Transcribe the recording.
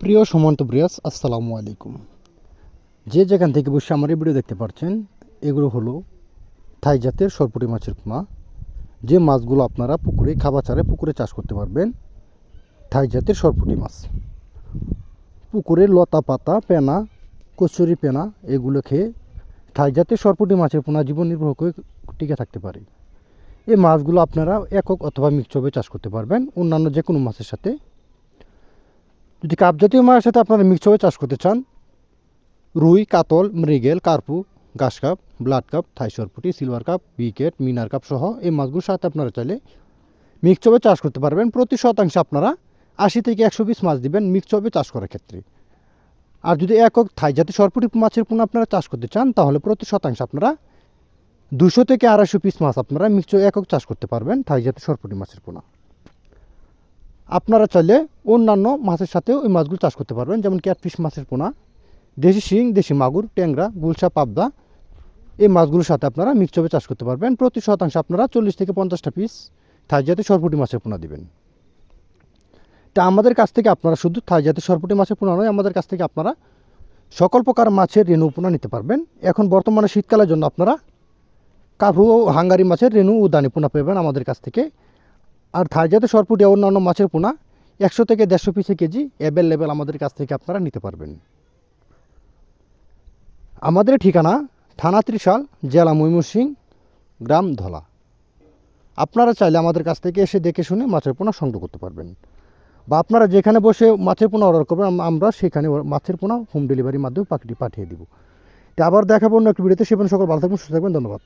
প্রিয় সমান্ত ব্রিয়াস আসসালামু আলাইকুম। যে যেখান থেকে বসে আমার এই ভিডিও দেখতে পাচ্ছেন এগুলো হলো থাই জাতের সরপুটি মাছের পোনা যে মাছগুলো আপনারা পুকুরে খাবার চারে পুকুরে চাষ করতে পারবেন, থাই জাতের সরপুটি মাছ। পুকুরে লতা পাতা, পেনা, কচুরি পেনা, এগুলো খেয়ে থাই জাতের সরপুটি মাছের পোনা জীবন নির্বাহ করে টিকে থাকতে পারে। এই মাছগুলো আপনারা একক অথবা মিক্সভাবে চাষ করতে পারবেন। অন্যান্য যে কোনো মাছের সাথে যদি কাপ জাতীয় মাছের সাথে আপনারা মিক্স হয়ে চাষ করতে চান, রুই, কাতল, মৃগেল, কার্পু, ঘাস কাপ, ব্লাড কাপ থাই সরপুটি সিলভার কাপ, উইকেট, মিনার কাপ সহ এই মাছগুলোর সাথে আপনারা চাইলে মিক্স হবে চাষ করতে পারবেন। প্রতি শতাংশে আপনারা আশি থেকে একশো পিস মাছ দিবেন মিক্স হবে চাষ করার ক্ষেত্রে। আর যদি একক থাই জাতীয় সরপুটি মাছের পোনা আপনারা চাষ করতে চান, তাহলে প্রতি শতাংশে আপনারা দুশো থেকে আড়াইশো পিস মাছ আপনারা মিক্স একক চাষ করতে পারবেন থাই জাতীয় সরপুটি মাছের পোনা। আপনারা চাইলে অন্যান্য মাছের সাথেও ওই মাছগুলো চাষ করতে পারবেন, যেমন ক্যাটফিশ মাছের পোনা, দেশি শিং, দেশি মাগুর, ট্যাংরা, গুলশা, পাবদা। এই মাছগুলোর সাথে আপনারা মিক্সচারে চাষ করতে পারবেন। প্রতি শতাংশে আপনারা চল্লিশ থেকে পঞ্চাশটা পিস থাই জাতীয় সরপুটি মাছের পোনা দিবেন। তা আমাদের কাছ থেকে আপনারা শুধু থাই জাতীয় সরপুটি মাছের পোনা নয়, আমাদের কাছ থেকে আপনারা সকল প্রকার মাছের রেণু পোনা নিতে পারবেন। এখন বর্তমানে শীতকালের জন্য আপনারা ও হাঙ্গারি মাছের রেণু ও দানি পোনা পাবেন আমাদের কাছ থেকে। আর থাই জাতীয় সরপুটি অন্যান্য মাছের পোনা একশো থেকে দেড়শো পিসে কেজি অ্যাভেলেবেল আমাদের কাছ থেকে আপনারা নিতে পারবেন। আমাদের ঠিকানা থানা ত্রিশাল, জেলা ময়মনসিং গ্রাম ধলা। আপনারা চাইলে আমাদের কাছ থেকে এসে দেখে শুনে মাছের পোনা সংগ্রহ করতে পারবেন। বা আপনারা যেখানে বসে মাছের পোনা অর্ডার করবেন আমরা সেখানে মাছের পোনা হোম ডেলিভারির মাধ্যমে পাখিটি পাঠিয়ে দিব। তো আবার দেখাবো অন্য একটি ভিডিওতে। সেখানে সকল ভালো থাকবেন, সুস্থ থাকবেন, ধন্যবাদ।